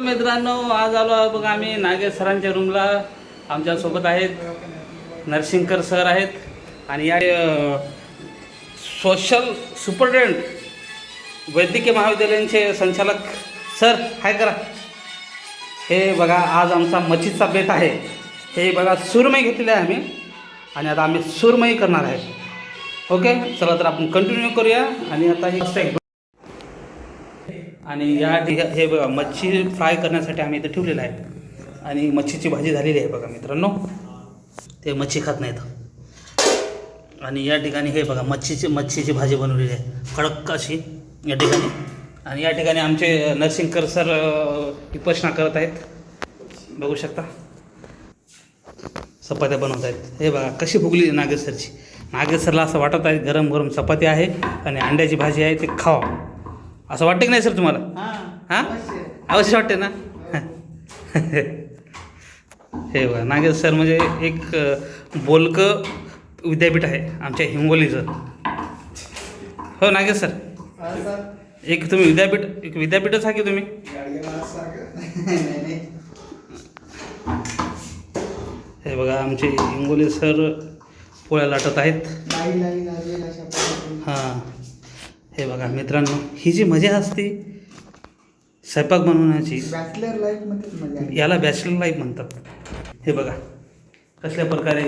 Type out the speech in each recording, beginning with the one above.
मित्रांनो आज आलो बघ बघा आम्ही नागेश सरांच्या रूमला आमच्यासोबत आहेत नरसिंगकर सर आहेत आणि या सोशल सुपरटेंट वैद्यकीय महाविद्यालयांचे संचालक सर. हाय करा. हे बघा आज आमचा मच्छीचा बेत आहे. हे बघा सुरमई घेतलेली आहे आम्ही. आणि आता आम्ही सुरमई करणार आहे. ओके? चला तर आपण कंटिन्यू करूया. आणि आता एक आणि या हे बघा मच्छी फ्राय करण्यासाठी आम्ही इथं ठेवलेलं आहे. आणि मच्छीची भाजी झालेली आहे बघा मित्रांनो. ते मच्छी खात नाहीत. आणि या ठिकाणी हे बघा मच्छीची मच्छीची भाजी बनवलेली आहे. कडक अशी या ठिकाणी. आणि या ठिकाणी आमचे नरसिंगकर सर उपासना करत आहेत. बघू शकता. चपात्या बनवत आहेत. हे बघा कशी फुगली नागेसरची नागेसरला असं वाटत आहे गरम गरम चपाती आहे आणि अंड्याची भाजी आहे ते खावा. असं वाटतं की नाही सर तुम्हाला? हां. अवश्य. वाटते ना? हे बघा नागेश सर म्हणजे एक बोलकं विद्यापीठ आहे आमच्या हिंगोलीचं. हो नागेश सर. एक तुम्ही विद्यापीठ एक विद्यापीठच आहे की तुम्ही? हे बघा आमचे हिंगोली सर पोळ्या लाटत आहेत. हां. हे बघा मित्रांनो ही जी मजा असते स्वयंपाक बनवण्याची बॅचलर लाईफमध्ये मजा. याला बॅचलर लाईफ म्हणतात. हे बघा कसल्या प्रकारे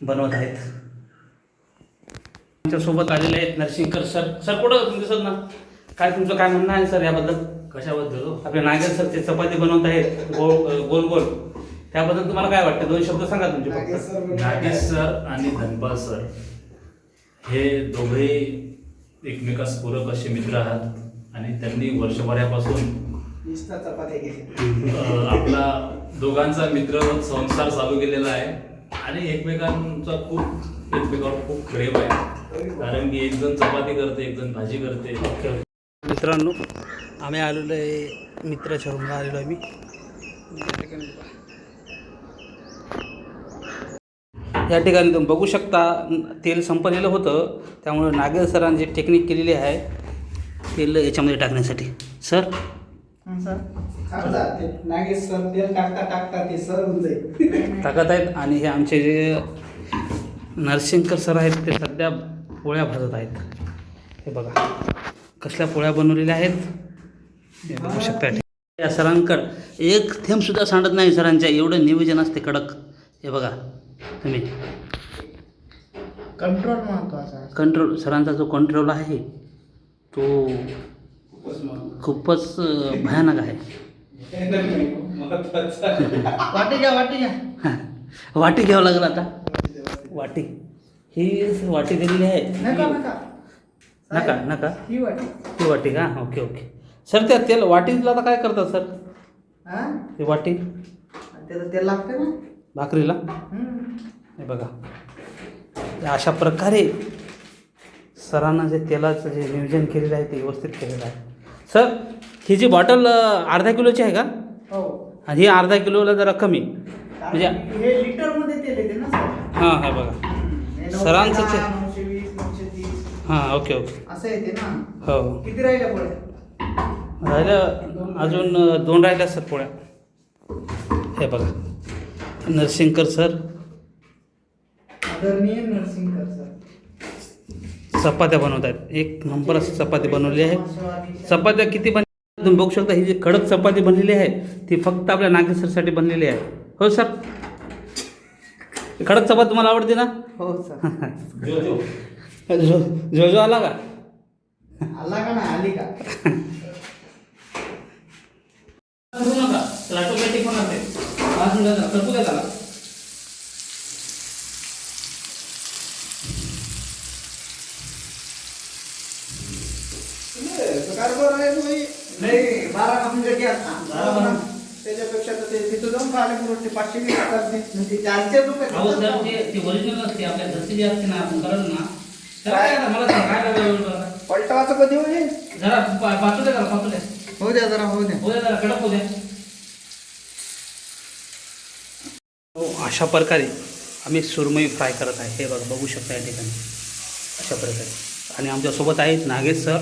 बनवत आहेत. आमच्यासोबत आलेले आहेत नरसिंगकर सर. सर कुठं तुम्ही दिसत ना काय तुमचं काय म्हणणं आहे सर याबद्दल? कशाबद्दल हो? आपले नागेश सर ते चपाती बनवत आहेत गोल गोल गोल. त्याबद्दल तुम्हाला काय वाटतं? दोन शब्द सांगा तुमचे नागेश फक्त सर. सर आणि धनपाल सर. हे दोघेही एकमेकास पूरक असे मित्र आहात आणि त्यांनी वर्षभरापासून आपला दोघांचा मित्र संसार चालू केलेला आहे आणि एकमेकांचा खूप एकमेकावर खूप प्रेम आहे. कारण की एक जण चपाती करते एक जण भाजी करते. मित्रांनो आम्ही आलेलो आहे मित्राच्या रूमला आलेलो आहे मी. या ठिकाणी तुम्ही बघू शकता तेल संपलेलं होतं. त्यामुळे नागेश सरांनी जी टेक्निक केलेली आहे तेल याच्यामध्ये टाकण्यासाठी. सर हं, टाकता आहेत आणि हे आमचे जे नरसिंगकर सर आहेत ते सध्या पोळ्या भाजत आहेत. हे बघा कसल्या पोळ्या बनवलेल्या आहेत हे बघू शकता या सरांकड एक थेंबसुद्धा सांडत नाही सरांच्या एवढं नियोजन असते कडक. हे बघा तुम्ही कंट्रोल महत्त्वाचा आहे. कंट्रोल सरांचा जो कंट्रोल आहे तो खूपच भयानक आहे. वाटी घ्या वाटी घ्या. वाटी घ्यावं लागेल आता. वाटी. ही वाटी दिलेली आहे. नका नका. नका नका. ही वाटी. ती वाटी का? Okay okay. सर त्या तेल वाटीला आता काय करतात सर? हा? वाटी? त्याचं तेल लागते ना? भाकरीला? हं. हे बघा अशा प्रकारे सरांना जे तेलाचं जे नियोजन केलेलं आहे ते व्यवस्थित केलेलं आहे. सर ही जी बॉटल अर्धा किलोची आहे का? हो. आणि ही अर्धा किलोला जरा कमी. म्हणजे हे हां हे बघा. सरांचं हां ओके ओके. असं येते ना? हो. किती राहिल्या पुढे राहिलं अजून दोन राहिल्या सर पोळ्या. हे बघा. नरसिंगकर सर. आदरणीय नरसिंगकर सर. चपात्या बनवत आहेत एक नंबर चपाती बनवली आहे. चपात्या किती बन तुम्ही बघू शकता ही जी कडक चपाती बनलेली आहे ती फक्त आपल्या नागेश्वरसाठी बनलेली आहे. हो सर कडक चपाती तुम्हाला आवडते ना? हो सर जो जो आला का? आला का ना आली का करू नका त्याला ऑटोमॅटिक होणार ते करतो कारभार आहे तुम्ही नाही बारा म्हणजे त्याच्यापेक्षा तर ते तिथं जाऊन खायला पुरवते पाचशे वीस हजार ते म्हणजे चारशे रुपये अहो सर ते ते ओरिजिनल असते आपल्या घरची जी असते ना आपण करत ना. तर काय? आता मला सांगा, काय करायला? पलटवाचं कधी होईल? जरा पाचू द्या का पाचू द्या. होऊ द्या जरा होऊ द्या. हो द्या जरा कडक होऊ द्या. अशा प्रकारे आम्ही सुरमई फ्राय करत आहे. हे बघा बघू शकता या ठिकाणी. अशा प्रकारे. आणि आमच्यासोबत आहेत नागेश सर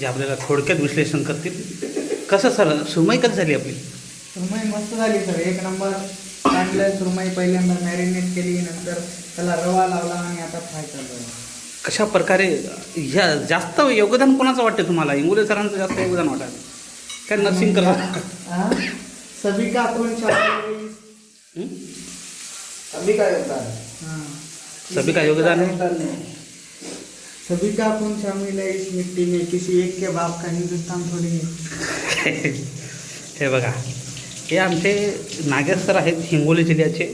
जे आपल्याला थोडक्यात विश्लेषण करतील. कसं सर सुरमई कधी झाली आपली? सुरमई मस्त झाली सर. एक नंबर चांगलं सुरमई पहिल्यांदा मॅरिनेट केली नंतर त्याला रवा लावला आणि आता फ्राय चालू कशा प्रकारे ह्या जास्त योगदान कोणाचं वाटतं तुम्हाला? इंगोले सरांचं जास्त योगदान वाटायला काय नर्सिंग करा? सभी का अपन शामिल सभी का योगदान। हाँ। सभी का योगदान है? सभी का अपन शामिल है इस मिट्टी में किसी एक के बाप का हिंदुस्तान थोड़ी है। हे बघा हे आमचे नागेश सर आहेत हिंगोली जिल्ह्याचे.